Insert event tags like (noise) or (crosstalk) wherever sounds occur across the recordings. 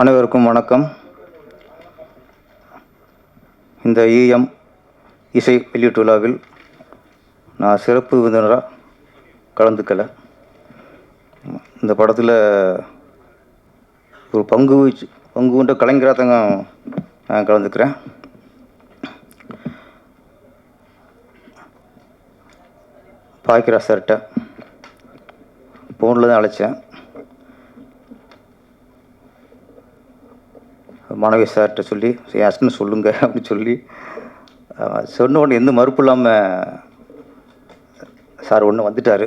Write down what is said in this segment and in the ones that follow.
அனைவருக்கும் வணக்கம். இந்த ஈஎம் இசை வெளியீட்டு விழாவில் நான் சிறப்பு விருந்தினராக கலந்துக்கல. இந்த படத்தில் ஒரு பங்கு பங்கு கொண்ட கலைஞராக தாங்க நான் கலந்துக்கிறேன். பாக்கிரா சார்கிட்ட ஃபோனில் தான் அழைச்சேன். மாணவி சார்கிட்ட சொல்லி என் ஹஸ்பண்ட் சொல்லுங்க அப்படின்னு சொல்லி சொன்ன உடனே எந்த மறுப்பு இல்லாமல் சார் ஒன்று வந்துட்டார்.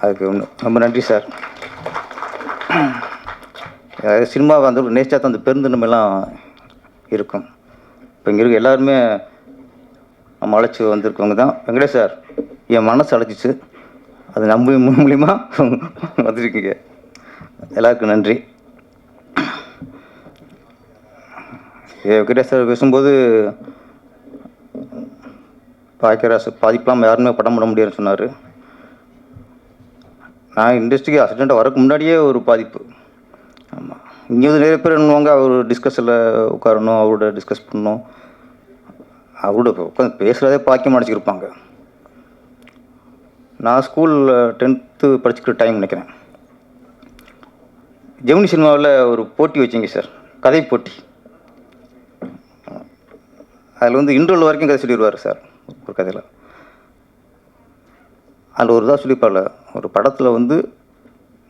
அதுக்கு ஒன்று ரொம்ப நன்றி சார். அதாவது சினிமா வந்து நேச்சா தான் அந்த பெருந்தன்மைலாம் இருக்கும். இப்போ இங்கே இருக்க எல்லாருமே நம்ம அழைச்சி வந்திருக்கவங்க தான். வெங்கடேஷ் சார் என் மனசு அழைச்சிச்சு. அது நம்ப மூலியமாக வந்திருக்கீங்க. எல்லாருக்கும் நன்றி. ஏ, சார் பேசும்போது பாய்க்கராசு பாதிப்பெலாம் யாருமே படம் பண்ண முடியாதுன்னு சொன்னார். நான் இண்டஸ்ட்ரிக்கு அசிஸ்டண்ட்டாக வரக்கு முன்னாடியே ஒரு பாதிப்பு. ஆமாம் இங்கே வந்து நிறைய பேர் என்னவாங்க அவர் டிஸ்கஸில் உட்காரணும் அவரோட டிஸ்கஸ் பண்ணணும். அவரோட உட்காந்து பேசுகிறதே பாக்கியம் அடிச்சிருப்பாங்க நான் ஸ்கூலில் டென்த்து படிச்சுக்கிற டைம் நினைக்கிறேன். ஜெமினி சினிமாவில் ஒரு போட்டி வச்சிங்க சார். கதை போட்டி. அதில் வந்து இன்டர்வல் வரைக்கும் கதை சொல்லிடுவார் சார் ஒரு கதையில். அதில் ஒரு இதாக சொல்லிப்பார்ல ஒரு படத்தில் வந்து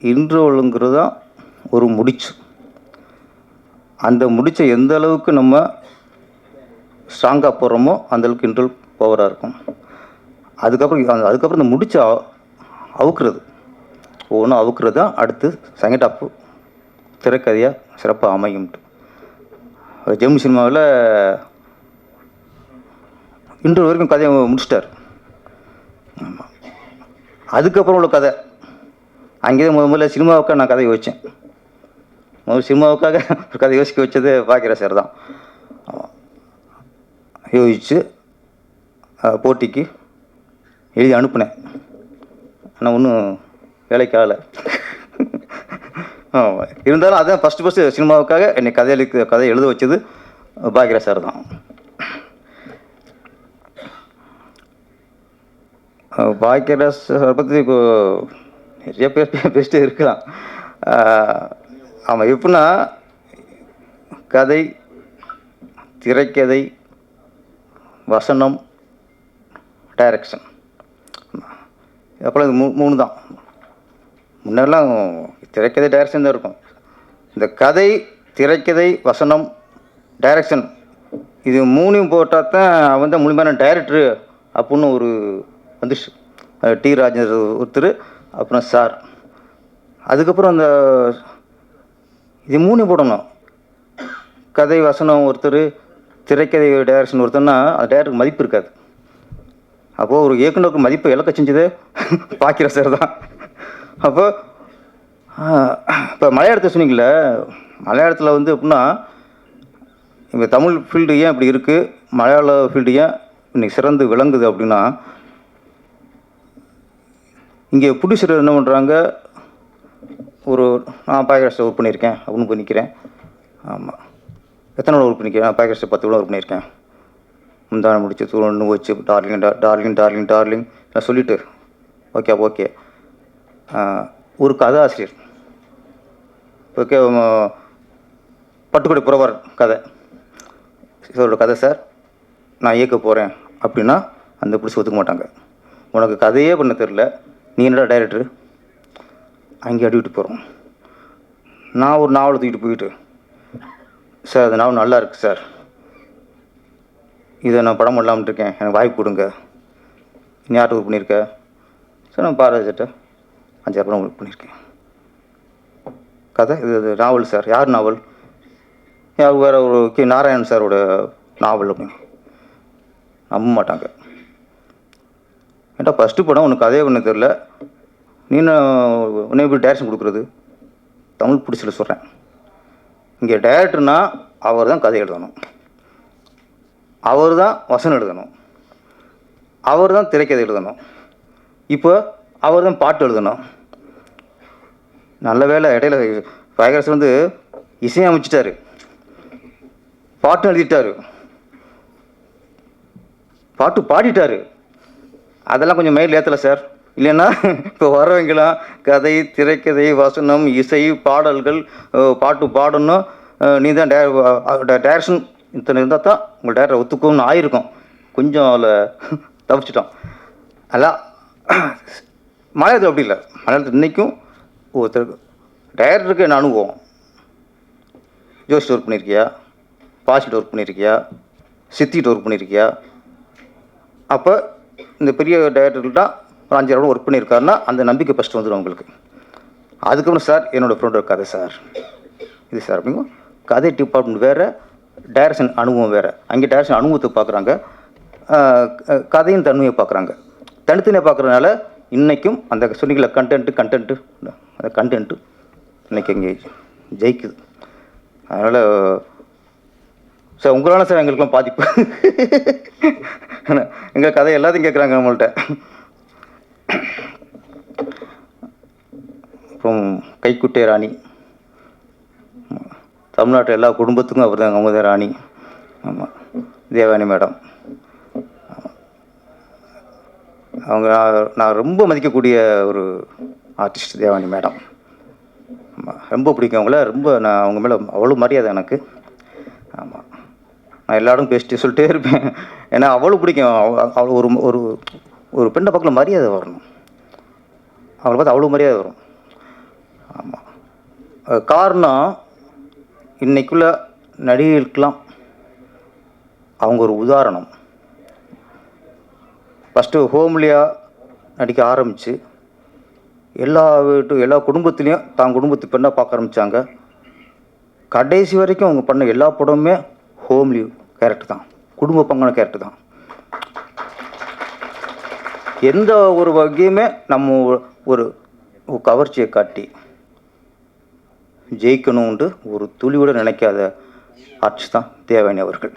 இன்டர்வலுங்கிறது தான் ஒரு முடிச்சு. அந்த முடிச்சை எந்த அளவுக்கு நம்ம ஸ்ட்ராங்காக போடுறோமோ அந்த அளவுக்கு பவராக இருக்கும். அதுக்கப்புறம் அதுக்கப்புறம் இந்த முடிச்ச அ- அவுக்குறது. ஒவ்வொன்றும் அவுக்குறது தான் அடுத்து செகண்ட் திரைக்கதையாக சிறப்பாக அமையும்ட்டு. ஜெமினி சினிமாவில் இன்று வரைக்கும் கதையை முடிச்சிட்டார். ஆமாம் அதுக்கப்புறம் உள்ள கதை. அங்கேயே முத முதல்ல சினிமாவுக்காக நான் கதை யோசித்தேன் முதல் சினிமாவுக்காக ஒரு கதை யோசிக்க வச்சது பாக்கிற சார் தான் ஆமாம் யோசித்து போட்டிக்கு எழுதி அனுப்புனேன். ஆனால் ஒன்றும் வேலைக்கு ஆகலை. இருந்தாலும் அதான் ஃபஸ்ட்டு ஃபஸ்ட்டு சினிமாவுக்காக என்னை கதை எழுக்க கதை எழுத வச்சது பாக்கிர சார் தான். பாக்கியராஜ் சார் பற்றி இப்போ நிறைய பேர் பேசிட்டு இருக்கலாம். ஆமாம் எப்படின்னா கதை திரைக்கதை வசனம் டைரக்ஷன் அப்புறம் இது மூ மூணு தான். முன்னெல்லாம் திரைக்கதை டைரக்ஷன் தான் இருக்கும். இந்த கதை திரைக்கதை வசனம் டைரக்ஷன் இது மூணையும் போட்டால் தான் அவன் தான் முழுமையான டைரக்டரு அப்படின்னு ஒரு வந்து டி ராஜேந்திர ஒருத்தர் அப்புறம் சார். அதுக்கப்புறம் அந்த இது மூணையும் போடணும். கதை வசனம் ஒருத்தர் திரைக்கதை டைரக்ஷன் ஒருத்தர்னா அந்த டேரக்டருக்கு மதிப்பு இருக்காது. அப்போது ஒரு இயக்குனருக்கு மதிப்பை இழக்க செஞ்சது (laughs) பாக்கிற சார் தான். அப்போ இப்போ மலையாளத்தை சொன்னீங்களே மலையாளத்தில் வந்து எப்படின்னா இப்போ தமிழ் ஃபீல்டு ஏன் இப்படி இருக்குது மலையாள ஃபீல்டு ஏன் இன்றைக்கி சிறந்து விளங்குது அப்படின்னா இங்கே புடிசர் என்ன பண்ணுறாங்க ஒரு நான் பாயகராஜ் ஒர்க் பண்ணியிருக்கேன் அப்படின்னு போய் நிற்கிறேன் ஆமாம் எத்தனை ஒர்க் பண்ணிக்கிறேன்? நான் பத்து கூட ஒர்க் பண்ணியிருக்கேன். முந்தான முடிச்சு தூணு வச்சு டார்லிங் டா டார்லிங் டார்லிங் டார்லிங் நான் சொல்லிவிட்டு ஓகே ஓகே ஒரு கதை ஆசிரியர். ஓகே பட்டுக்கொடி புறவர் கதை. இதோட கதை சார் நான் இயக்க போகிறேன் அப்படின்னா அந்த பிடிச்சி ஒத்துக்க மாட்டாங்க. உனக்கு கதையே பண்ண தெரில நீ என்னடா டைரக்டர் அங்கே அடிவிட்டு போகிறோம் நான் ஒரு நாவலை தூக்கிட்டு போயிட்டு சார் அந்த நாவல் நல்லா இருக்குது சார். இதை நான் படம் பண்ணலாம்னு இருக்கேன். எனக்கு வாய்ப்பு கொடுங்க. நீ யார்கிட்ட ஒர்க் பண்ணியிருக்க? சார் நான் பாரதிட்ட அஞ்சாறு படம் ஒர்க் பண்ணியிருக்கேன். கதை? இது இது நாவல் சார். யார் நாவல்? யார் வேறு ஒரு கே நாராயணன் சாரோட நாவல் அப்படின்னு. நம்ப மாட்டாங்க. ஏன்டா ஃபஸ்ட்டு படம்? உனக்கு அதே ஒன்று தெரில நீ உன்னை எப்படி டேரக்ஷன் கொடுக்குறது? தமிழ் பிடிச்சல சொல்கிறேன் இங்கே டேரக்டர்னா அவர் தான் கதை எழுதணும். அவர் தான் வசனம் எழுதணும். அவர் தான் திரைக்கதை எழுதணும். இப்போ அவர் தான் பாட்டு எழுதணும். நல்ல வேளை இடையில பாயகரசு வந்து இசையை அமைச்சிட்டாரு. பாட்டும் எழுதிட்டாரு. பாட்டு பாடிட்டாரு. அதெல்லாம் கொஞ்சம் மெயில் ஏற்றலை சார் இல்லைன்னா இப்போ வரவங்களாம் கதை திரைக்கதை வசனம் இசை பாடல்கள் பாட்டு பாடணும். நீ தான் டே டேரக்ஷன் இத்தனை இருந்தால் தான் உங்கள் டேரக்டர் ஒத்துக்கும்னு ஆயிருக்கும். கொஞ்சம் அதில் தவிச்சிட்டோம். அதான் மலையாளத்தில் அப்படி இல்லை. மலையாளத்தில் இன்றைக்கும் ஒருத்தருக்கு டைரக்டருக்கு என்ன அனுபவம்? ஜோசிட்டு ஒர்க் பண்ணியிருக்கியா பாசிட்டு ஒர்க் பண்ணியிருக்கியா சித்திட்டு ஒர்க் பண்ணியிருக்கியா அப்போ இந்த பெரிய டைரக்டர்கள்ட்ட ஒரு அஞ்சாயிரம் ஒர்க் பண்ணியிருக்காருன்னா அந்த நம்பிக்கை ஃபஸ்ட்டு வந்துடும் உங்களுக்கு அதுக்கப்புறம் சார் என்னோடய ஃப்ரெண்டோட கதை சார் இது சார் அப்படிங்க? கதை டிபார்ட்மெண்ட் வேறு டைரக்ஷன் அனுபவம் வேறு. அங்கே டைரக்ஷன் அனுபவத்தை பார்க்குறாங்க. கதையின் தன்மையை பார்க்குறாங்க. தனித்தனியாக பார்க்குறதுனால இன்றைக்கும் அந்த சொன்னீங்கள கண்டென்ட்டு கண்டென்ட்டு அந்த கண்டென்ட்டு இன்றைக்கி இங்கே ஜெயிக்குது. அதனால் சார் உங்களால் சார் எங்களுக்குலாம் பாதிப்பு. எங்கள் கதை எல்லாத்தையும் கேட்குறாங்க நம்மள்ட்ட. அப்புறம் கைக்குட்டை ராணி. தமிழ்நாட்டு எல்லா குடும்பத்துக்கும் அவர் தான் அவங்க ராணி. ஆமாம் தேவானி மேடம். அவங்க நான் ரொம்ப மதிக்கக்கூடிய ஒரு ஆர்டிஸ்ட் தேவானி மேடம். ஆமாம் ரொம்ப பிடிக்கும் அவங்கள. ரொம்ப நான் அவங்க மேலே அவ்வளோ மரியாதை எனக்கு. நான் எல்லாரும் பேசிட்டு சொல்லிட்டே இருப்பேன். ஏன்னா அவ்வளோ பிடிக்கும். அவ- அவ்வளோ ஒரு ஒரு ஒரு பெண்ணை பக்கம் மரியாதை வரணும். அவளை பார்த்து அவ்வளோ மரியாதை வரும். ஆமாம் காரணம் இன்றைக்குள்ள நடிகைகளுக்கெல்லாம் அவங்க ஒரு உதாரணம். ஃபஸ்ட்டு ஹோம்லியாக நடிக்க ஆரம்பித்து எல்லா வீட்டு எல்லா குடும்பத்துலேயும் தான் குடும்பத்து பெண்ணாக பார்க்க ஆரம்பித்தாங்க கடைசி வரைக்கும் அவங்க பண்ண எல்லா படமுமே ஹோம்லி கேரக்டர் தான். குடும்ப பங்கான கேரக்டர் தான். எந்த ஒரு வகையுமே நம்ம ஒரு கவர்ச்சியை காட்டி ஜெயிக்கணும்ன்ட்டு ஒரு துளியோட நினைக்காத ஆட்சி தான் தேவானி அவர்கள்.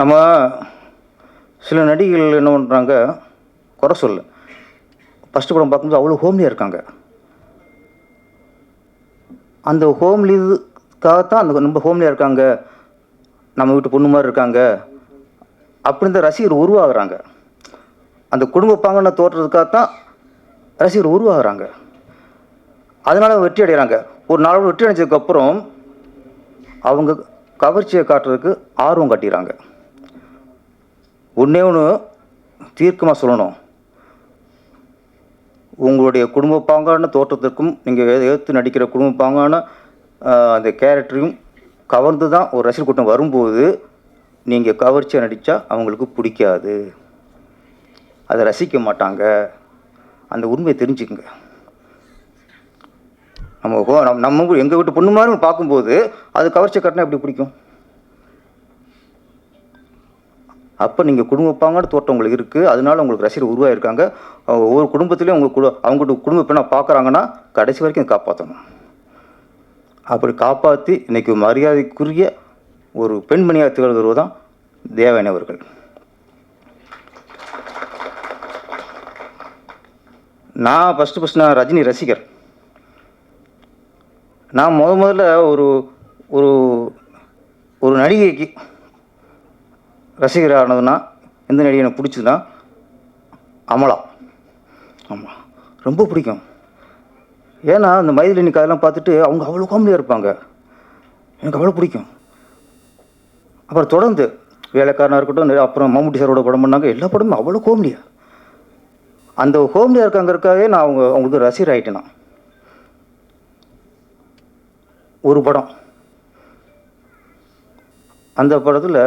நம்ம சில நடிகைகள் என்ன பண்ணுறாங்க குறை சொல்ல ஃபஸ்ட்டு படம் பார்க்கும்போது அவ்வளோ ஹோம்லியாக இருக்காங்க. அந்த ஹோம் லீவுக்காக தான் அந்த ரொம்ப ஹோம்லியாக இருக்காங்க. நம்ம வீட்டு பொண்ணு மாதிரி இருக்காங்க. அப்படின்னு தான் ரசிகர் உருவாகிறாங்க. அந்த குடும்ப பாங்கன தான் ரசிகர் உருவாகிறாங்க. அதனால வெற்றி அடைகிறாங்க. ஒரு நாலு வெற்றி அடைஞ்சதுக்கப்புறம் அவங்க கவர்ச்சியை காட்டுறதுக்கு ஆர்வம் காட்டிடுறாங்க ஒன்றே ஒன்று தீர்க்கமாக சொல்லணும். உங்களுடைய குடும்ப பாங்கான தோற்றத்திற்கும் நீங்கள் எடுத்து நடிக்கிற குடும்ப பாங்கான அந்த கேரக்டரையும் கவர்ந்து தான் ஒரு ரசிகர் கூட்டம் வரும்போது நீங்கள் கவர்ச்சியாக நடித்தா அவங்களுக்கு பிடிக்காது. அதை ரசிக்க மாட்டாங்க. அந்த உண்மையை தெரிஞ்சுக்குங்க. நம்ம ஹோ- நம்ம- நம்ம எங்கள் வீட்டு பொண்ணு மாதிரி பார்க்கும்போது அது கவர்ச்சி கட்டினா எப்படி பிடிக்கும்? அப்போ நீங்கள் குடும்ப பாங்கான தோட்டம் உங்களுக்கு இருக்குது அதனால உங்களுக்கு ரசிகர் உருவாகிருக்காங்க ஒவ்வொரு குடும்பத்துலேயும் அவங்க குடு அவங்ககிட்ட குடும்ப பெண்ணை பார்க்குறாங்கன்னா கடைசி வரைக்கும் காப்பாற்றணும் அப்படி காப்பாற்றி இன்றைக்கி மரியாதைக்குரிய ஒரு பெண்மணியாக திகழ்கிறவர் தான் தேவயானி அவர்கள். நான் ஃபஸ்ட்டு ஃபஸ்ட் நான் ரஜினி ரசிகர். நான் முத முதல்ல ஒரு ஒரு ஒரு நடிகைக்கு ரசிகர் ஆனதுன்னா எந்த நடிகை எனக்கு பிடிச்சதுன்னா அமலா. ஆமாம் ரொம்ப பிடிக்கும். ஏன்னா அந்த மைதிலினி கதையெல்லாம் பார்த்துட்டு அவங்க அவ்வளோ காமெடியாக இருப்பாங்க. எனக்கு அவ்வளோ பிடிக்கும். அப்புறம் தொடர்ந்து வேலைக்காரனாக இருக்கட்டும் அப்புறம் மம்முட்டி சாரோட படம் பண்ணாங்க எல்லா படமும் அவ்வளோ கோமெடியாக அந்த ஹோம்லியாக இருக்காங்கிறக்காகவே நான் அவங்க அவங்களுக்கு ரசிகர் ஆகிட்டேன் நான் ஒரு படம். அந்த படத்தில்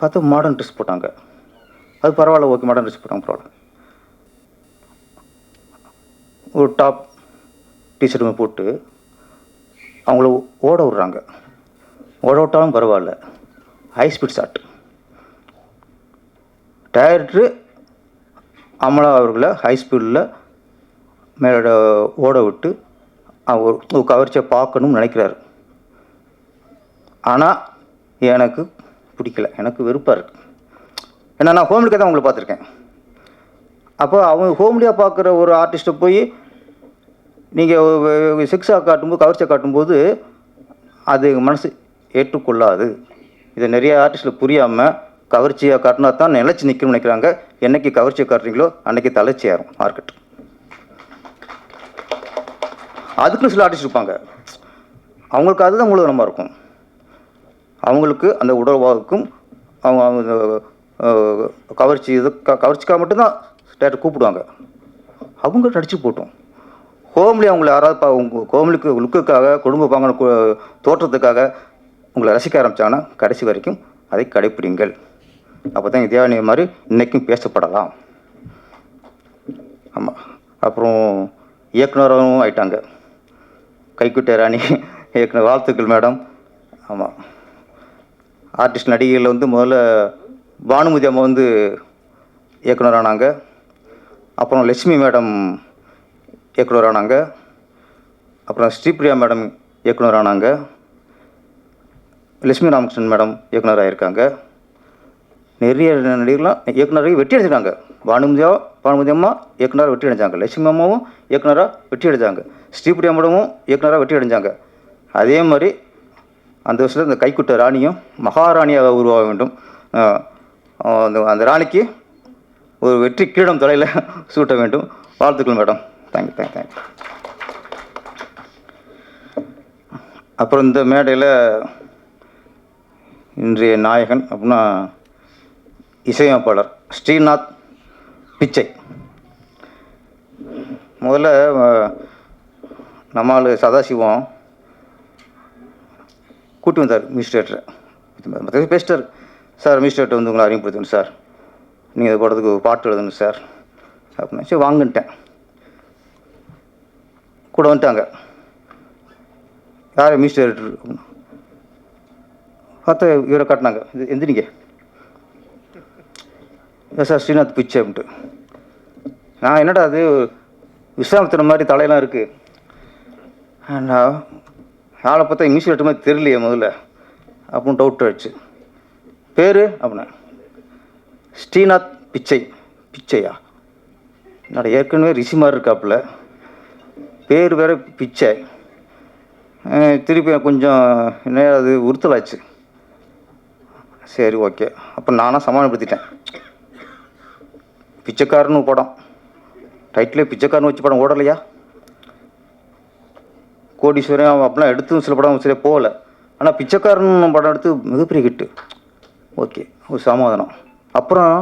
பார்த்தா மாடர்ன் ட்ரெஸ் போட்டாங்க. அது பரவாயில்ல ஓகே மாடர்ன் ட்ரெஸ் போட்டாங்க பரவாயில்ல. ஒரு டாப் டீஷர்ட்டுமே போட்டு அவங்கள ஓட விட்றாங்க. ஓட விட்டாலும் பரவாயில்ல. High speed shot director Amala அவர்களை ஹை ஸ்பீடில் மேலே ஓட விட்டு அவர் ஒரு கவர்ச்சியை பார்க்கணும்னு நினைக்கிறாரு. ஆனால் எனக்கு பிடிக்கல. எனக்கு வெறுப்பாக இருக்குது ஏன்னா நான் ஹோம்லிக்காக தான் உங்களை பார்த்துருக்கேன். அப்போ அவங்க ஹோம்லியாக பார்க்குற ஒரு ஆர்டிஸ்ட்டை போய் நீங்கள் சிக்ஸாக காட்டும்போது கவர்ச்சியாக காட்டும்போது அது மனசு ஏற்றுக்கொள்ளாது. இதை நிறைய ஆர்டிஸ்டில் புரியாமல் கவர்ச்சியாக காட்டினா தான் நிலச்சி நிற்கணும்னு நினைக்கிறாங்க. என்னைக்கு கவர்ச்சியை காட்டுறீங்களோ அன்றைக்கி தலைச்சி ஏறும் மார்க்கெட் அதுக்குன்னு சில ஆர்டிஸ்ட் இருப்பாங்க. அவங்களுக்கு அதுதான் மூலதனமாக இருக்கும். அவங்களுக்கு அந்த உடல்வாவுக்கும் அவங்க அவங்க கவர்ச்சி இது க கவர்ச்சிக்காக மட்டும்தான் டேரக்டர் கூப்பிடுவாங்க. அவங்க நடிச்சு போட்டோம். ஹோம்லி அவங்களை யாராவது பா உங்க ஹோம்லிக்கு லுக்குக்காக குடும்ப பங்கு தோற்றத்துக்காக உங்களை ரசிக்க ஆரம்பித்தாங்கன்னா கடைசி வரைக்கும் அதை கடைப்பிடிங்கள். அப்போ தான் இந்தியாவிய மாதிரி இன்றைக்கும் பேசப்படலாம். ஆமாம் அப்புறம் இயக்குனரும் ஆயிட்டாங்க. கைக்குட்டை ராணி (laughs) இயக்குனர் வாழ்த்துக்கள் மேடம். ஆமாம் ஆர்டிஸ்ட் நடிகையில் வந்து முதல்ல பானுமதி அம்மா வந்து இயக்குனர் ஆனாங்க அப்புறம் லட்சுமி மேடம் இயக்குனர் ஆனாங்க அப்புறம் ஸ்ரீபிரியா மேடம் இயக்குனர் ஆனாங்க லட்சுமி ராமகிருஷ்ணன் மேடம் இயக்குனராக இருக்காங்க நிறைய நடிகர்லாம் இயக்குனராக வெற்றி அடைஞ்சிருக்காங்க. பானுமதியா பானுமதி அம்மா இயக்குனராக வெற்றி அடைஞ்சாங்க. லட்சுமி அம்மாவும் இயக்குனராக வெற்றி அடைஞ்சாங்க. ஸ்ரீபிரியா மேடமும் இயக்குனராக வெற்றி அடைஞ்சாங்க. அதே மாதிரி அந்த வருஷத்தில் இந்த கைக்குட்ட ராணியும் மகாராணியாக உருவாக வேண்டும். அந்த அந்த ராணிக்கு ஒரு வெற்றி கிரீடம் தலையில் சூட்ட வேண்டும். வாழ்த்துக்கள் மேடம். தேங்க்யூ தேங்க் தேங்க்யூ அப்புறம் இந்த மேடையில் இன்றைய நாயகன் அப்படின்னா இசையமைப்பாளர் ஸ்ரீநாத் பிச்சை. முதல்ல நம்மால் சதாசிவம் கூட்டி வந்தார் மினிஸ்ட்ரேட்டரை. மற்ற பேசிட்டார். சார் மினிஸ்ட்ரேட்டர் வந்து உங்களை அறிமுகப்படுத்தணும் சார். நீங்கள் இது போடுறதுக்கு ஒரு பாட்டு எழுதணும் சார். அப்படின்னு சரி வாங்கிட்டேன். கூட வந்துட்டாங்க. யார் மினிஸ்டர் பார்த்தா இவரை காட்டினாங்க. இது எந்திரிங்க. எஸ் சார் ஸ்ரீநாத் பிச்சை அப்படின்ட்டு. நான் என்னடா அது விஸ்வாமித்திர மாதிரி தலையெல்லாம் இருக்குது நான் ஆளை பார்த்தா மியூசிக் லெட்டர் மாதிரி தெரியலையே முதல்ல. அப்படின்னு டவுட் ஆயிடுச்சு. பேர் அப்படின்னா ஸ்ரீநாத் பிச்சை. பிச்சையா? என்னோட ஏற்கனவே ரிஷி மாதிரி இருக்காப்புல. பேர் வேற பிச்சை. திருப்பி கொஞ்சம் என்ன அது உறுத்தலாச்சு. சரி ஓகே. அப்போ நானாக சமாளிப்படுத்திட்டேன் பிச்சைக்காரன்னு படம். டைட்டிலே பிச்சைக்காரன் வச்சு படம் ஓடலையா? கோடீஸ்வரன் அப்படிலாம் எடுத்து சில படம் சரியாக போகல. ஆனால் பிச்சைக்காரன் படம் எடுத்து மிகப்பெரிய ஹிட்டு ஓகே ஒரு சமாதானம். அப்புறம்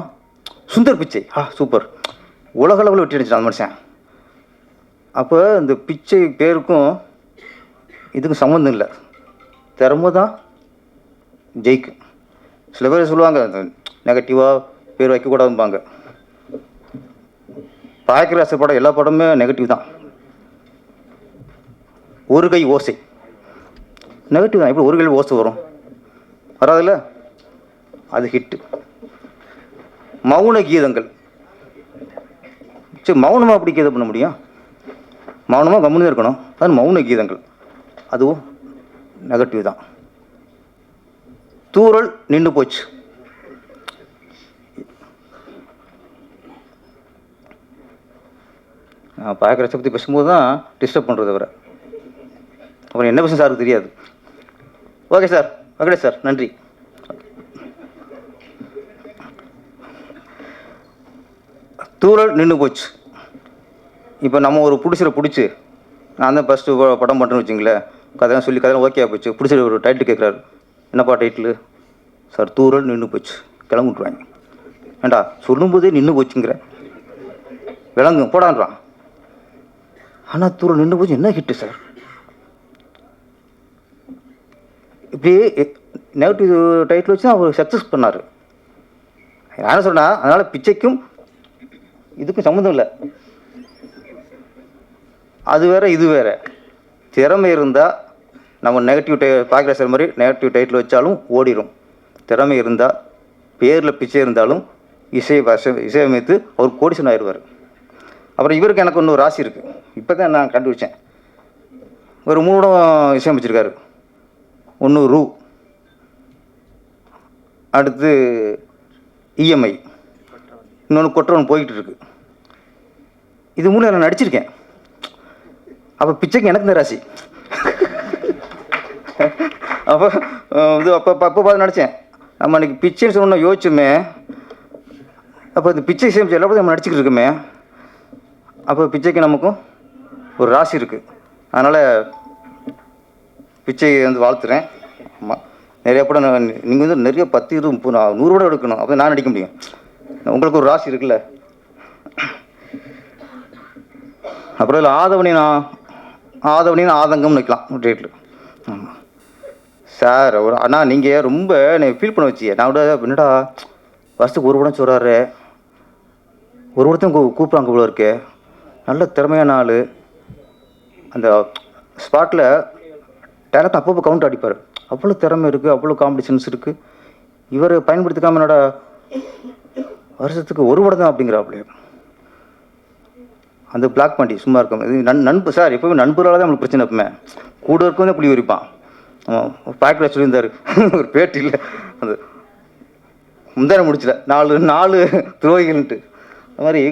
சுந்தர் பிச்சை. ஆ சூப்பர். உலக அளவில் வெட்டி அடிச்சிட்டான் அந்த மனுஷன். அப்போ இந்த பிச்சை பேருக்கும் இதுக்கும் சம்மந்தம் இல்லை. திறமை தான் ஜெயிக்கும். சில பேர் சொல்லுவாங்க நெகட்டிவாக பேர் வைக்கக்கூடாதும்பாங்க பாயக்கராச படம் எல்லா படமுமே நெகட்டிவ் தான். ஒரு கை ஓசை. நெகட்டிவ் தான். எப்படி ஒரு கை ஓசை வரும்? வராதுல்ல? அது ஹிட்டு மௌன கீதங்கள். சரி மௌனமாக அப்படி கீதம் பண்ண முடியும்? மௌனமாக கம்முன்னு இருக்கணும். அது மௌன கீதங்கள். அதுவும் நெகட்டிவ் தான். தூரல் நின்று போச்சு. நான் பார்க்குற பற்றி பேசும்போது தான் டிஸ்டர்ப் பண்ணுறது அவரை. அப்புறம் என்ன பேசும் சாருக்கு தெரியாது. Okay sir. ஓகே சார் நன்றி. தூரல் நின்று போச்சு. இப்போ நம்ம ஒரு பிடிச்சரை பிடிச்சி நான் தான் ஃபஸ்ட்டு படம் பண்ணுறேன்னு வச்சுங்களேன் கதையெல்லாம் சொல்லி கதையெல்லாம் ஓகே போச்சு. பிடிச்ச ஒரு டைட்டில் கேட்குறாரு என்னப்பா டைட்டில் சார் தூரல் நின்று போச்சு. கிளம்பி விட்டுருவாங்க. ஏண்டா சொல்லும்போதே நின்று போச்சுங்கிறேன் விளங்கு போடான்றான். ஆனால் தூரல் நின்று போச்சு என்ன ஹிட்டு சார்? இப்படி நெகட்டிவ் டைட்டில் வச்சு அவர் சக்ஸஸ் பண்ணார். என்ன சொன்னால் அதனால் பிச்சைக்கும் இதுக்கும் சம்மந்தம் இல்லை. அது வேற இது வேற. திறமை இருந்தால் நம்ம நெகட்டிவ் டை பார்க்குற மாதிரி நெகட்டிவ் டைட்டில் வச்சாலும் ஓடிடும் திறமை இருந்தால் பேரில் பிச்சை இருந்தாலும் இசை வச இசையமைத்து அவர் கோடிசன் ஆயிடுவார். அப்புறம் இவருக்கு எனக்கு இன்னொரு ராசி இருக்குது இப்போ தான் நான் கண்டுபிடிச்சேன். ஒரு மூணு இசையமைச்சிருக்காரு. ஒன்று ரூ. அடுத்து இஎம்ஐ இன்னொன்று கொற்றவன் போய்கிட்டு இருக்கு. இது மூணு நான் நடிச்சிருக்கேன். அப்போ பிச்சைக்கு எனக்கு இந்த ராசி. அப்போ இது அப்போ அப்போ பார்த்து நடித்தேன் நம்ம அன்றைக்கி பிச்சைன்னு சொன்ன யோசிச்சுமே. அப்போ இந்த பிச்சை சேமிச்சு எல்லாத்தையும் நம்ம நடிச்சுக்கிட்டு இருக்கோமே. அப்போ பிச்சைக்கு நமக்கும் ஒரு ராசி இருக்குது அதனால் பிச்சை வந்து வாழ்த்துறேன். ஆமாம் நிறைய படம் நீங்கள் வந்து நிறைய பத்து இருபது முப்பது நூறு படம் எடுக்கணும். அப்போ நான் நடிக்க முடியும். உங்களுக்கு ஒரு ராசி இருக்குல்ல. அப்புறம் இல்லை ஆதவனி நான் ஆதவனின் ஆதங்கம்னு வைக்கலாம் டேட்டில் ஆமாம் சார் ஒரு அண்ணா நீங்கள் ரொம்ப என்னை ஃபீல் பண்ண வச்சியே. நான் கூட என்னடா வருஷத்துக்கு ஒரு படம் சொல்கிறாரு ஒரு படத்தையும் கூ கூப்பிட்றாங்க போல இருக்கு. நல்ல திறமையான ஆள். அந்த ஸ்பாட்டில் டேரக்ட் அப்பப்போ கவுண்ட் அடிப்பார். அவ்வளோ திறமை இருக்குது அவ்வளோ காம்படிஷன்ஸ் இருக்குது இவர் பயன்படுத்திக்காம என்னடா வருஷத்துக்கு ஒரு படம் தான் அப்படிங்கிறாப்புல அந்த பிளாக் பண்ணி சும்மா இருக்கும் இது நண் நண்பு சார் எப்போவுமே நண்பரால் தான் நம்மளுக்கு பிரச்சனை எப்பவுமே. கூட இருக்கும் தான் புளி உரிப்பான் ஆமாம் பாக்கெட்டில் சொல்லியிருந்தார். (laughs) ஒரு பேட்டி இல்லை. அது முந்தான முடிச்சல. நாலு நாலு துரோகிகள்ன்ட்டு. அது மாதிரி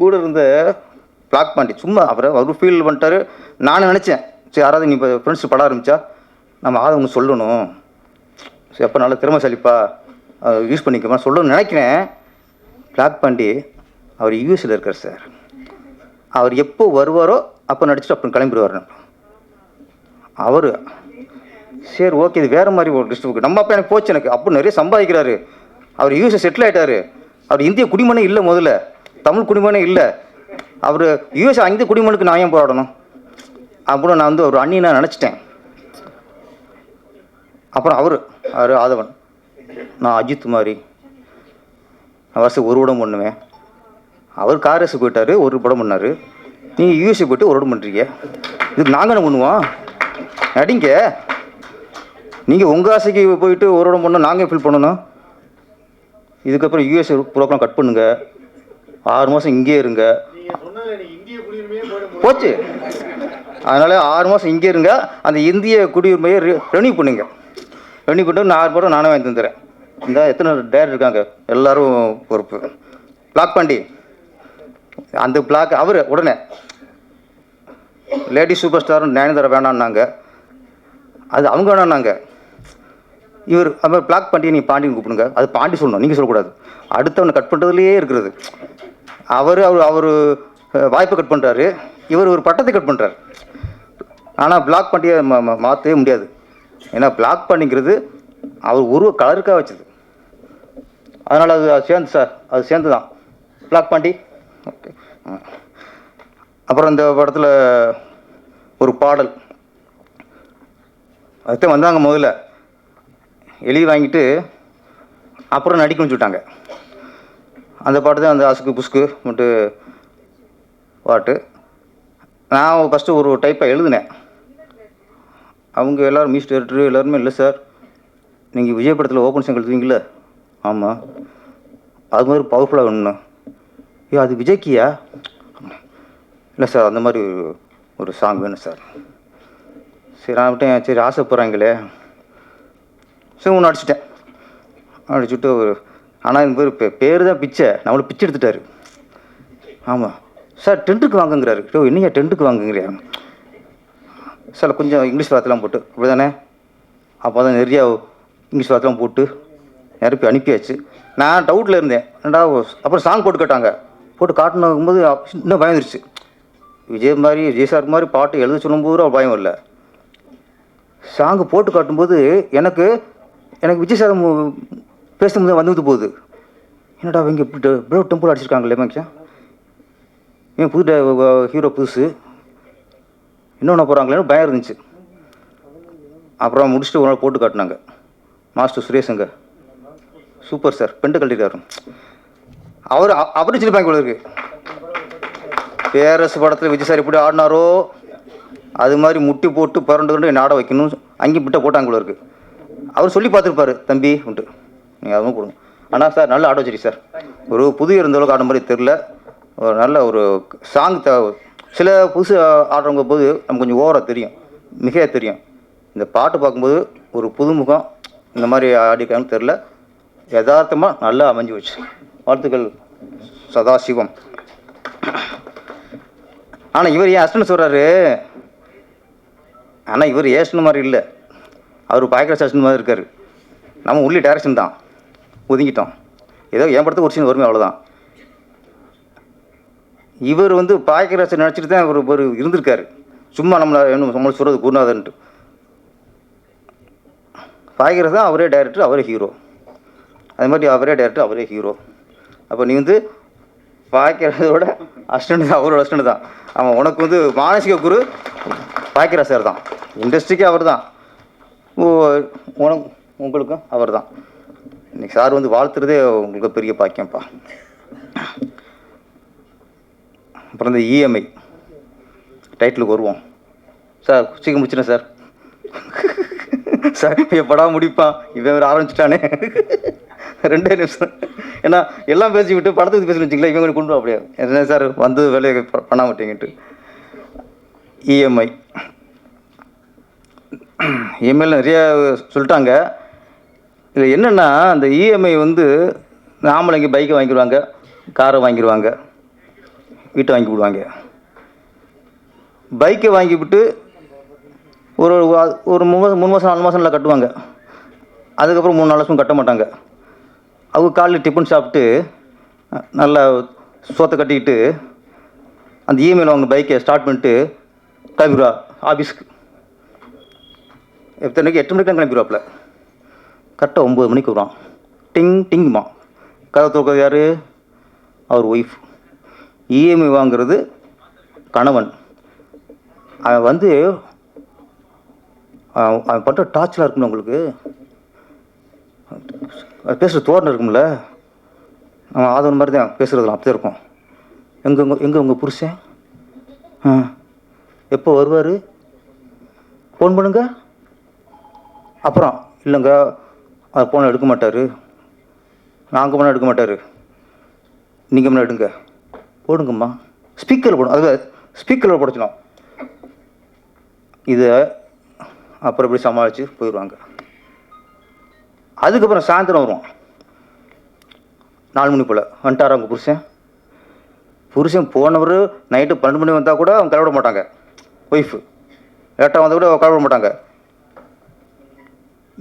கூட இருந்த பிளாக் பாண்டி சும்மா அவரை அவர் ஃபீல் பண்ணிட்டாரு. நானும் நினச்சேன். சரி யாராவது நீ இப்போ ஃப்ரெண்ட்ஸ் பட ஆரம்பித்தா நம்ம ஆதவங்க சொல்லணும். சரி அப்போ நல்லா திறமைசாலிப்பா யூஸ் பண்ணிக்கமா சொல்லணும்னு நினைக்கிறேன். பிளாக் பாண்டி அவர் யூஎஸில் இருக்கார் சார். அவர் எப்போ வருவாரோ அப்போ நடிச்சுட்டு அப்புறம் கிளம்பிடுவார். அவர் சரி ஓகே இது வேறு மாதிரி ஒரு டிஸ்ட்ரிக் நம்ம அப்போ எனக்கு போச்சு எனக்கு. அப்போ நிறைய சம்பாதிக்கிறாரு. அவர் யூஎஸ்ஏ செட்டில் ஆயிட்டாரு. அவர் இந்திய குடிமனே இல்லை முதல்ல. தமிழ் குடிமனே இல்லை. அவர் யூஎஸ் அந்த குடிமனுக்கு நான் ஏன் போராடணும்? அப்புறம் நான் வந்து ஒரு அண்ணி நான் நினச்சிட்டேன். அப்புறம் அவர் அவர் ஆதவன். நான் அஜித் மாதிரி. நான் வருஷம் ஒரு உடம்பு பண்ணுவேன். அவர் காரஸ் போயிட்டார் ஒரு படம் பண்ணார். நீங்கள் யூஎஸ்சி போயிட்டு ஒரு படம் பண்ணுறீங்க இதுக்கு நாங்கள் என்ன பண்ணுவோம்? நடிங்க. நீங்கள் உங்கள் ஆசைக்கு போயிட்டு ஒரு படம் பண்ணோம் நாங்கள் ஃபீல் பண்ணணும். இதுக்கப்புறம் யூஎஸ்ஏ ப்ரோக்ராம் கட் பண்ணுங்க. ஆறு மாதம் இங்கேயே இருங்க. போச்சு. அதனால் ஆறு மாதம் இங்கே இருங்க. அந்த இந்திய குடியுரிமையை ரெனியூ பண்ணுங்க. ரெனியூ பண்ணிட்டு நான் ஆறு படம் நானே வாங்கி தந்துடுறேன். இந்த எத்தனை டேர் இருக்காங்க? எல்லாரும் பொறுப்பு. பிளாக் பாண்டி அந்த பிளாக் அவர் உடனே லேடி சூப்பர் ஸ்டாரும் நயன்தாரா வேணான்னாங்க. அது அவங்க வேணான்னாங்க. இவர் அது பிளாக் பண்ணி நீங்கள் பாண்டியன் கூப்பிடுங்க. அது பாண்டி சொல்லணும் நீங்கள் சொல்லக்கூடாது. அடுத்தவனை கட் பண்ணுறதுலையே இருக்கிறது. அவர் அவர் அவர் வாய்ப்பை கட் பண்ணுறாரு இவர் ஒரு பட்டத்தை கட் பண்ணுறாரு ஆனால் பிளாக் பண்ணியை மா மாற்றவே முடியாது. ஏன்னா பிளாக் பண்ணிங்கிறது அவர் உருவ கலருக்காக வச்சது. அதனால் அது சேர்ந்து சார் அது சேர்ந்து தான் பிளாக் பாண்டி? அப்புறம் இந்த படத்தில் ஒரு பாடல். அதுதான் வந்தாங்க முதல்ல. எழுதி வாங்கிட்டு அப்புறம் நடிக்கணும்னு சொல்லிட்டாங்க. அந்த பாட்டு தான் அந்த அசுக்கு புஸ்கு மட்டும் பாட்டு. நான் ஃபஸ்ட்டு ஒரு டைப்பாக எழுதினேன். அவங்க எல்லோரும் மியூசிக் டைரக்டர் எல்லாருமே இல்லை சார் நீங்கள் விஜய் படத்தில் ஓப்பன் சாங் எழுதுவீங்களே ஆமாம் அது மாதிரி பவர்ஃபுல்லாக வேணும்ண்ணா. ஐயோ அது விஜய்க்கியா இல்லை சார் அந்த மாதிரி ஒரு- ஒரு சாங் வேணும் சார். சரி நான் விட்டேன். சரி ஆசைப்படுறாங்களே. சரி ஒன்று அடிச்சிட்டேன். அடிச்சுட்டு ஒரு ஆனால் இந்த பேர் பே பேர் தான் பிச்சை. நம்மளை பிச்சை எடுத்துட்டாரு. ஆமாம் சார் டென்ட்டுக்கு வாங்குங்கிறாரு. ஓ என்னையா டென்ட்டுக்கு வாங்குங்கிறியா? சார் கொஞ்சம் இங்கிலீஷ் வார்த்தைலாம் போட்டு அப்படி தானே அப்போ தான் நிறையா இங்கிலீஷ் வார்த்தைலாம் போட்டு நிரப்பி அனுப்பியாச்சு. நான் டவுட்டில் இருந்தேன். ரெண்டாவது அப்புறம் சாங் போட்டு கேட்டாங்க. போட்டு காட்டினும்போது இன்னும் பயந்துருச்சு விஜய் மாதிரி விஜய் சார் மாதிரி பாட்டு எழுத சொல்லும்போது அவர் பயம் இல்லை சாங்கு போட்டு காட்டும்போது எனக்கு எனக்கு விஜய் சார் பேசும்போது வந்து போகுது. என்னடா இவங்க இப்படி இவ்வளோ டெம்பிள் அடிச்சிருக்காங்களே மச்சான். ஏன் புது ஹீரோ புதுசு. இன்னொன்று போகிறாங்களேன்னு பயம் இருந்துச்சு. அப்புறம் முடிச்சுட்டு ஒரு நாள் போட்டு காட்டினாங்க. மாஸ்டர் சுரேஷுங்க. சூப்பர் சார் பெண்டு கழட்டிட்டாரு. அவர் அ- அவரும் சின்ன போல இருக்கு பேரரசு படத்தில் விஜய் சார் எப்படி ஆடினாரோ அது மாதிரி முட்டி போட்டு புரண்டு கொண்டு என்னை ஆட வைக்கணும் அங்கேயும் பிட்ட போட்டாங்க போல இருக்கு. அவர் சொல்லி பார்த்துருப்பாரு தம்பி உண்டு நீங்கள் அதுவும் கொடுங்க. ஆனால் சார் நல்ல ஆட வச்சிருக்கு சார். ஒரு புது இருந்த அளவுக்கு ஆட மாதிரி தெரில ஒரு நல்ல ஒரு சாங் த சில புதுசு ஆடுறவங்க போது நமக்கு கொஞ்சம் ஓவராக தெரியும். மிக தெரியும். இந்த பாட்டு பார்க்கும்போது ஒரு புதுமுகம் இந்த மாதிரி ஆடிக்கான்னு தெரில யதார்த்தமாக நல்லா அமைஞ்சு வச்சு வாழ்த்துக்கள் சதாசிவம். ஆனால் இவர் ஏன் அஸ்டன் சொல்கிறாரு ஆனால் இவர் ஏசன் மாதிரி இல்லை. அவர் பாய்க்கிற ஸ்டேஷன் மாதிரி இருக்கார். நம்ம உள்ளே டேரக்ஷன் தான். ஒதுங்கிட்டோம். ஏதோ என் படத்துக்கு ஒரு சீன் வருமே அவ்வளோதான் இவர் வந்து பாய்க்கிற நினச்சிட்டு தான் இவர் ஒரு இருந்திருக்காரு. சும்மா நம்மளை என்ன நம்மளை சொல்கிறது குருநாதன்ட்டு. பாய்க்கிற தான் அவரே டைரக்டர் அவரே ஹீரோ அது மாதிரி அவரே டைரக்டர் அவரே ஹீரோ அப்போ நீ வந்து பாய்க்கிறதோட அஸ்டண்ட் தான் அவரோட அஸ்டண்ட் தான். அவன் உனக்கு வந்து மானசிக குரு பாய்க்கிற சார் தான் இண்டஸ்ட்ரிக்கே அவர் தான் உனக்கு உங்களுக்கும் அவர் தான் இன்றைக்கி சார் வந்து வாழ்த்துறதே உங்களுக்கு பெரிய பாக்கியம்ப்பா. அப்புறம் இந்த இஎம்ஐ டைட்டிலுக்கு வருவோம். சார் சீக்கிரம் முடிச்சிடேன் சார். சார் எப்படா முடிப்பான்? இவன் ஆரம்பிச்சிட்டானே. (laughs) ரெண்டே நிமிஷம். ஏன்னா எல்லாம் பேசி விட்டு படத்துக்கு பேசணும் வச்சுங்களேன் இவங்க கொண்டு அப்படியே. என்ன சார் வந்து வேலையை பண்ண மாட்டேங்கிட்டு. இஎம்ஐ இஎம்ஐயில் நிறையா சொல்லிட்டாங்க. இதில் என்னென்னா அந்த இஎம்ஐ வந்து ஆம்பளைங்க பைக்கை வாங்கிடுவாங்க காரை வாங்கிடுவாங்க வீட்டை வாங்கி விடுவாங்க பைக்கை வாங்கி விட்டு ஒரு ஒரு மூணு மாதம் மூணு மாதம் நாலு மாதம்ல கட்டுவாங்க. அதுக்கப்புறம் மூணு நாலு வருஷம் கட்ட மாட்டாங்க. அவங்க காலையில் டிஃபன் சாப்பிட்டு நல்லா சோத்தை கட்டிக்கிட்டு அந்த இமெயில் அவங்க பைக்கை ஸ்டார்ட் பண்ணிட்டு கிளம்பிடுவா ஆஃபீஸ்க்கு எத்தனைக்கு எட்டு மணிக்கு தான் கரெக்டாக ஒம்பது மணிக்கு வருவான். டிங் டிங்குமா கதை திறக்கிறது யார்? அவர் ஒய்ஃப் இஎம்ஐ வாங்கிறது கணவன். அவன் வந்து அவன் பண்ணுற டார்ச்சராக இருக்கும்ல உங்களுக்கு. அது பேசுகிற தோரணம் இருக்கும்ல. அவன் ஆதவன் மாதிரி தான் பேசுகிறதுலாம் அப்படி இருக்கும். எங்கே உங்கள் எங்கே உங்கள் புருஷன்? ஆ. எப்போ வருவார்? ஃபோன் பண்ணுங்க. அப்புறம் இல்லைங்க அது ஃபோனை எடுக்க மாட்டார். நாங்கள் போனால் எடுக்க மாட்டார். நீங்கள் பண்ண எடுங்க. போடுங்கம்மா. ஸ்பீக்கரில் போடும் அது ஸ்பீக்கரில் போடச்சணும் இதை அப்புறம் இப்படி சமாளித்து போயிடுவாங்க. அதுக்கப்புறம் சாயந்தரம் வரும் நாலு மணி போல் வந்துட்டாரா உங்கள் புருஷன்? புருஷன் போனவர் நைட்டு பன்னெண்டு மணி வந்தால் கூட அவங்க கிளவிட மாட்டாங்க. ஒய்ஃபு லேட்டாக வந்தால் கூட கிளவிட மாட்டாங்க.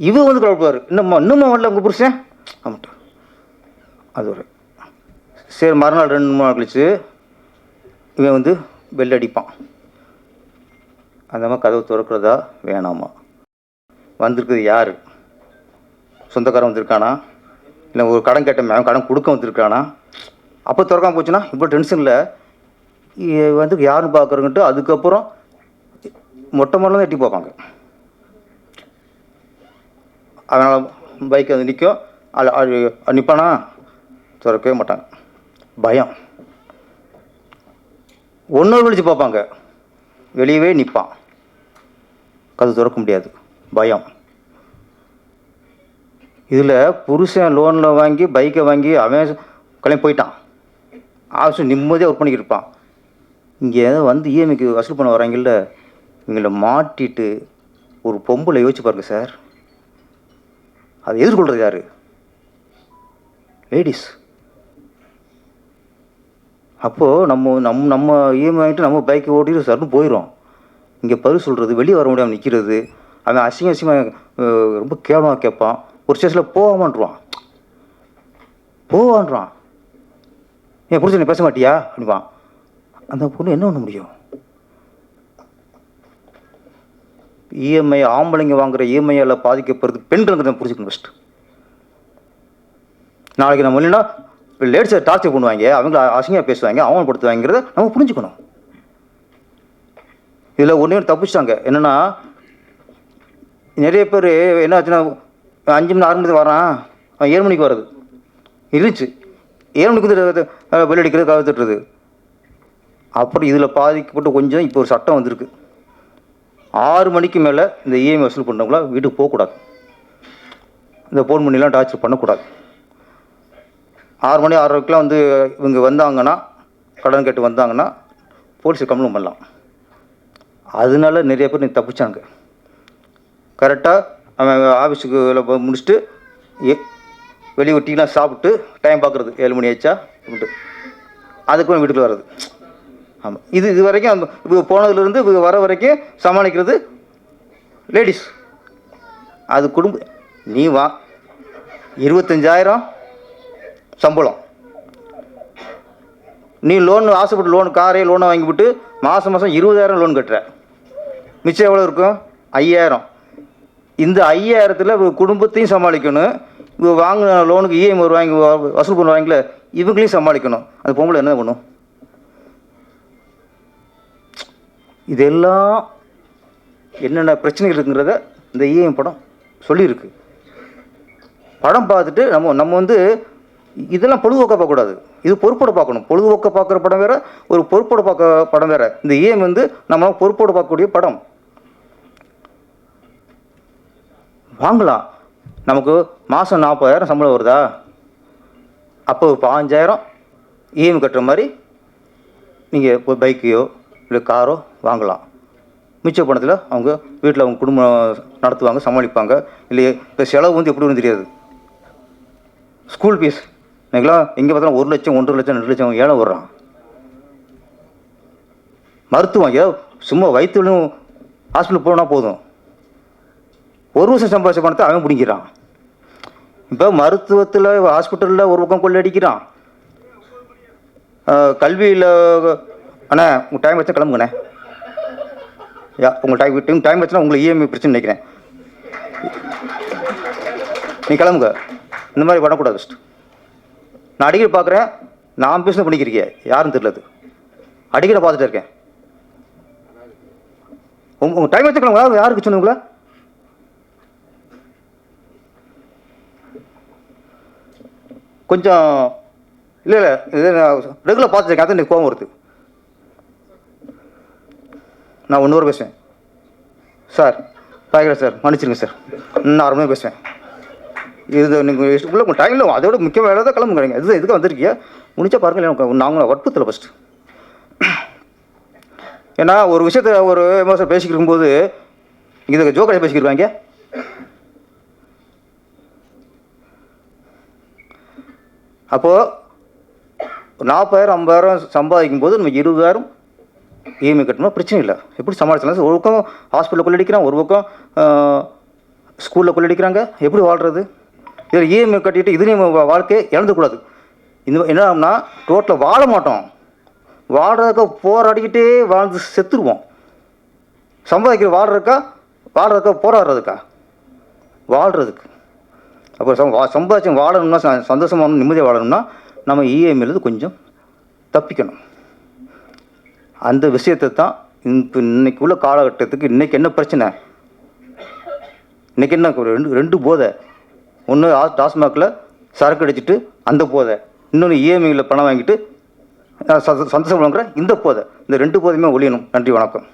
இவ வந்து கிளப்புவார் இன்னும்மா இன்னும்மா வரல உங்கள் புருஷன்? ஆமாட்டு அது ஒரு. சரி மறுநாள் ரெண்டு மூணு நாள் கழிச்சு இவன் வந்து பெல் அடிப்பான். அந்த மாதிரி கதவு திறக்கிறதா வேணாமா? வந்திருக்குது யார்? சொந்தக்காரன் வந்திருக்கானா? இல்லை ஒரு கடன் கேட்ட அவன் கடன் கொடுக்க வந்திருக்கானா? அப்போ திறக்காம போச்சுன்னா இப்போ டென்ஷனில் வந்து யாருன்னு பார்க்குறங்கிட்டு அதுக்கப்புறம் மொட்டை மரம் தான் எட்டி பார்ப்பாங்க. அதனால் பைக் அது நிற்கும் அது நிற்பானா திறக்கவே மாட்டாங்க. பயம். ஒன்று விழிச்சு பார்ப்பாங்க. வெளியவே நிற்பான் கது திறக்க முடியாது. பயம். இதில் புருஷன் லோனில் வாங்கி பைக்கை வாங்கி அவன் கிளம்பி போயிட்டான். ஆஃபீஸ் நிம்மதியாக ஒர்க் பண்ணிக்கிட்டு இருப்பான். இங்கே வந்து இஎம்ஐக்கு வசூல் பண்ண வராங்கல்ல இவங்கள மாட்டிட்டு ஒரு பொம்பளை யோசிச்சு பாருங்க சார். அதை எதிர்கொள்கிறது யார்? லேடிஸ் அப்போது நம்ம நம் நம்ம இஎம்ஐ வாங்கிட்டு நம்ம பைக்கை ஓட்டிட்டு சர்னு போயிடும் இங்கே பதில் சொல்கிறது வெளியே வர முடியாமல் நிற்கிறது அவன் அசிங்க அசிங்கமாக ரொம்ப கேவலமாக கேட்பான் ஒரு ஸ்டேஜில் போவாமான்றான் போவான்றான். ஏன் புரிச்சு நீ பேச மாட்டியா? அப்படிவான் அந்த பொண்ணு என்ன பண்ண முடியும்? இஎம்ஐ ஆம்பளைங்க வாங்குற இஎம்ஐயால் பாதிக்கப்படுறது பெண்களுங்கிறத புரிஞ்சுக்கணும் ஃபஸ்ட்டு நாளைக்கு நம்ம இல்லைன்னா லேடிஸை டார்ச்சர் பண்ணுவாங்க அவங்கள அசிங்கமாக பேசுவாங்க அவமானப்படுத்துவாங்கிறத நம்ம புரிஞ்சுக்கணும். இதில் ஒன்றே ஒன்று தப்பிச்சிட்டாங்க. என்னென்னா நிறைய பேர் என்ன ஆச்சுன்னா அஞ்சு மணி ஆறு மணிக்கு வரான். அவன் ஏழு மணிக்கு வர்றது. இருந்துச்சு ஏழு மணிக்கு வந்து அஹ், அடிக்கிறது கதவு தட்டுறது. அப்புறம் இதில் பாதிக்கப்பட்டு கொஞ்சம் இப்போ ஒரு சட்டம் வந்திருக்கு. ஆறு மணிக்கு மேலே இந்த இஎம்ஐ வசூல் பண்ணவங்கள வீட்டுக்கு போகக்கூடாது. இந்த ஃபோன் பண்ணிலாம் டார்ச்சர் பண்ணக்கூடாது. ஆறு மணி ஆறரைக்கெலாம் வந்து இவங்க வந்தாங்கன்னா கடன் கேட்டு வந்தாங்கன்னா போலீஸுக்கு கம்ப்ளைண்ட் பண்ணலாம். அதனால நிறைய பேர் நீ தப்பிச்சாங்க கரெக்டாக அவன் ஆஃபீஸுக்கு வேலை முடிச்சுட்டு ஏ வெளியே ஒரு சாப்பிட்டு டைம் பார்க்குறது ஏழு மணி ஆச்சா அப்படின்ட்டு. அதுக்கு வீட்டுக்கு வர்றது. ஆமாம் இது இது வரைக்கும் அந்த இப்போ போனதுலேருந்து இப்போ வர வரைக்கும் சமாளிக்கிறது லேடிஸ் அது குடும்ப நீ வா. இருபத்தஞ்சாயிரம் சம்பளம். நீ லோன் ஆசைப்பட்டு லோன் காரே லோனை வாங்கிவிட்டு மாதம் மாதம் இருபதாயிரம் லோன் கட்டுற. மிச்சம் எவ்வளோ இருக்கும்? ஐயாயிரம். இந்த ஐயாயிரத்தில் குடும்பத்தையும் சமாளிக்கணும். இவங்க வாங்கின லோனுக்கு இஎம்ஐ வாங்கி வசூல் பண்ணுவாங்களே இவங்களையும் சமாளிக்கணும். அந்த பொம்பளை என்ன பண்ணும்? இதெல்லாம் என்னென்ன பிரச்சனைகள் இருக்குங்கிறத இந்த இஎம்ஐ படம் சொல்லியிருக்கு. படம் பார்த்துட்டு நம்ம நம்ம வந்து இதெல்லாம் பொழுதுபோக்க பார்க்கக்கூடாது. இது பொறுப்போடு பார்க்கணும். பொழுதுபோக்க பார்க்குற படம் வேறு ஒரு பொறுப்போட பார்க்க படம் வேறு. இந்த இஎம் வந்து நம்ம பொறுப்போட பார்க்கக்கூடிய படம். வாங்கலாம் நமக்கு மாதம் நாற்பதாயிரம் சம்பளம் வருதா? அப்போ பாஞ்சாயிரம் இஎம் கட்டுற மாதிரி நீங்கள் இப்போ பைக்கையோ இல்லை காரோ வாங்கலாம். மிச்ச பணத்தில் அவங்க வீட்டில் அவங்க குடும்பம் நடத்துவாங்க சமாளிப்பாங்க. இல்லையே இப்போ செலவு வந்து எப்படி தெரியாது. School fees. இன்னைக்கெல்லாம் எங்கே பார்த்தாலும் ஒரு லட்சம் ஒன்றரை லட்சம் ரெண்டு லட்சம் ஏழை வர்றான். மருத்துவம் ஏதோ சும்மா வயிற்றுலும் ஹாஸ்பிட்டல் போனால் போதும். ஒரு வருஷம் சம்பாதிச்ச பணத்தை அவன் பிடிக்கிறான் இப்போ மருத்துவத்தில் ஹாஸ்பிட்டலில் ஒரு பக்கம் கொள்ளடிக்கிறான் கல்வியில் அண்ணா உங்கள் டைம் வச்சா கிளம்புங்கண்ணே. யா உங்கள் டைம் டைம் டைம் வச்சுனா உங்களுக்கு இஎம்ஐ பிரச்சனை நினைக்கிறேன். நீ கிளம்புங்க. இந்த மாதிரி பண்ணக்கூடாது ஃபஸ்ட்டு நான் அடிக்கடி பார்க்குறேன் நான் பிஸ்னஸ் பண்ணிக்கிறீங்க யாரும் தெரியல அது. அடிக்கடி பார்த்துட்டு இருக்கேன். உங்கள் டைம் வச்சுக்கலாம் யாரு யாருக்கு சொன்னீங்களா கொஞ்சம் இல்லை இல்லை இது நான் ரெகுலர் பார்த்துருக்கேன் அதான் எனக்கு கோவம் வருது. நான் ஒன்று பேசுவேன். சார் பாய்க்கிறேன் சார் மன்னிச்சிருங்க சார் நான் அரை மணி பேசுவேன். இது நீங்கள் உள்ள உங்கள் டைமில் அதோட முக்கிய வேலை தான் கிளம்புங்க இது எதுக்கு வந்திருக்கீங்க முடிச்சா பாருங்கள் எனக்கு நாங்களும் வற்புறுத்தலை ஃபஸ்ட்டு ஏன்னா ஒரு விஷயத்த ஒரு விமர்சனம் பேசிக்கிட்டு இருக்கும்போது இங்கே ஜோக்கடை பேசிக்கிருக்காங்க அப்போது நாற்பதாயிரம் ஐம்பதாயிரம் சம்பாதிக்கும் போது நம்ம இருபதாயிரம் இஎம்ஐ கட்டணும்? பிரச்சனை இல்லை. எப்படி சமாளிச்சலாம் ஒரு பக்கம் ஹாஸ்பிட்டலில் கொள்ளடிக்கிறான் ஒரு பக்கம் ஸ்கூலில் கொள்ளடிக்கிறாங்க எப்படி வாழ்கிறது இதில் இஎம்ஐ கட்டிட்டு இதுலேயும் வா- வாழ்க்கையை இழந்துக்கூடாது இந்த என்ன ஆகும்னா ரோட்டில் வாழ மாட்டோம். வாழ்றதுக்கு போராடிக்கிட்டே வாழ்ந்து செத்துருவோம். சம்பாதிக்கிற வாழ்கிறக்கா வாழ்கிறதுக்கா போராடுறதுக்கா? வாழ்கிறதுக்கு அப்போ சம் வா சம்பாதிச்சு வாழணும்னா சந்தோஷமான நிம்மதியாக வாழணும்னா நம்ம இஎம்ஐலேருந்து கொஞ்சம் தப்பிக்கணும். அந்த விஷயத்தை தான் இப்போ இன்னைக்கு உள்ள காலகட்டத்துக்கு இன்றைக்கி என்ன பிரச்சனை? இன்றைக்கி என்ன ரெண்டு ரெண்டு போதை. ஒன்று டாஸ்மாகில் சரக்கு அடிச்சிட்டு அந்த போதை. இன்னொன்று இஎம்ஐயில் பணம் வாங்கிட்டு சந்தோஷம் வாங்குற இந்த போதை. இந்த ரெண்டு போதையுமே ஒழியணும். நன்றி வணக்கம்.